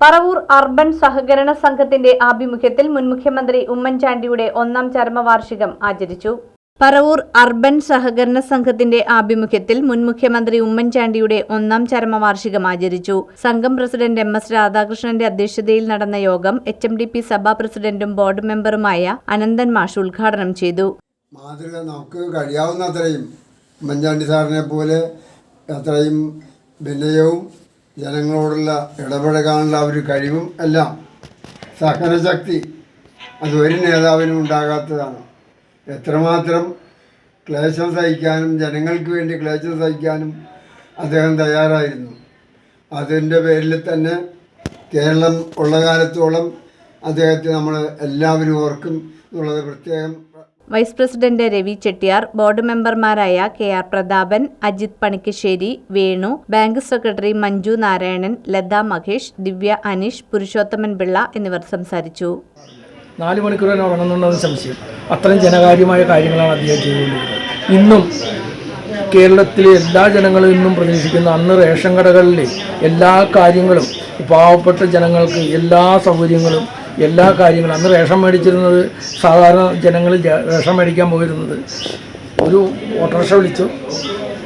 Paravur urban സഹകരണ സംഘത്തിന്റെ ആഭിമുഖ്യത്തിൽ മുൻ മുഖ്യമന്ത്രി ഉമ്മൻചാണ്ടിയുടെ ഒന്നാം ചരമവാർഷികം ആചരിച്ചു. പറവൂർ അർബൻ സഹകരണ സംഘത്തിന്റെ ആഭിമുഖ്യത്തിൽ മുൻ മുഖ്യമന്ത്രി ഉമ്മൻചാണ്ടിയുടെ ഒന്നാം ചരമവാർഷികം ആചരിച്ചു. സംഘം പ്രസിഡന്റ് എം എസ് രാധാകൃഷ്ണന്റെ അധ്യക്ഷതയിൽ നടന്ന യോഗം എച്ച് എം ഡി പി സഭാ പ്രസിഡന്റും ബോർഡ് മെമ്പറുമായ അനന്തൻ മാഷ് ഉദ്ഘാടനം ചെയ്തു. മാതൃക കഴിയാവുന്ന അത്രയും ഉമ്മൻചാണ്ടി സാറിനെ പോലെ അത്രയും വിനയവും ജനങ്ങളോടുള്ള ഇടപഴകാനുള്ള ഒരു കഴിവും എല്ലാം സഹനശക്തി അത് ഒരു നേതാവിനും ഉണ്ടാകാത്തതാണ്. എത്രമാത്രം ക്ലേശം സഹിക്കാനും ജനങ്ങൾക്ക് വേണ്ടി ക്ലേശം സഹിക്കാനും അദ്ദേഹം തയ്യാറായിരുന്നു. അതിന്റെ പേരിൽ തന്നെ കേരളം ഉള്ള കാലത്തോളം അദ്ദേഹത്തെ നമ്മൾ എല്ലാവരും ഓർക്കും എന്നുള്ളത് പ്രത്യേകം vice president Ravi Chettiar board മെമ്പർമാരായ K R Prathapan Ajith Panikkassery Venu bank secretary Manju Narayanan Latha Mahesh Divya Aneesh Purushothaman Pillai എന്നിവർ സംസാരിച്ചു. നാല് മണിക്കൂർ തന്നെ ഉറങ്ങുന്നുണ്ടെന്ന് സംശയം. അത്രയും ജനകാര്യമായ കാര്യങ്ങളാണ് അദ്ദേഹം ചെയ്തുകൊണ്ടിരിക്കുന്നത്. ഇന്നും കേരളത്തിലെ എല്ലാ ജനങ്ങളും ഇന്നും പ്രതീക്ഷിക്കുന്ന അന്ന് റേഷൻ കടകളിലെ എല്ലാ കാര്യങ്ങളും പാവപ്പെട്ട ജനങ്ങൾക്ക് എല്ലാ സൗകര്യങ്ങളും എല്ലാ കാര്യങ്ങളും. അന്ന് റേഷൻ മേടിച്ചിരുന്നത് സാധാരണ ജനങ്ങൾ റേഷൻ മേടിക്കാൻ പോയിരുന്നത്. ഒരു ഓട്ടോറിക്ഷ വിളിച്ചു.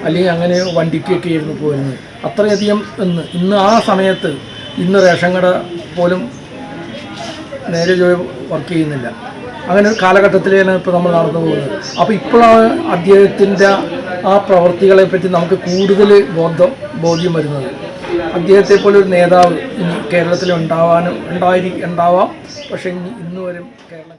അല്ലെങ്കിൽ അങ്ങനെ വണ്ടിക്കൊക്കെ ആയിരുന്നു പോയിരുന്നത് അത്രയധികം ഇന്ന് ഇന്ന് ആ സമയത്ത് ഇന്ന് റേഷൻ കട പോലും നേരെ ജോലി വർക്ക് ചെയ്യുന്നില്ല. അങ്ങനെ ഒരു കാലഘട്ടത്തിലാണ് ഇപ്പോൾ നമ്മൾ നടന്നു പോകുന്നത്. അപ്പോൾ ഇപ്പോഴാണ് അദ്ദേഹത്തിന്റെ ആ പ്രവൃത്തികളെപ്പറ്റി നമുക്ക് കൂടുതൽ ബോധം ബോധ്യം വരുന്നത്. അദ്ദേഹത്തെ പോലെ ഒരു നേതാവ് കേരളത്തിൽ ഉണ്ടാവാനും ഉണ്ടായിരിക്കും ഉണ്ടാവാം. പക്ഷേ ഇനി ഇന്ന് വരും കേരളം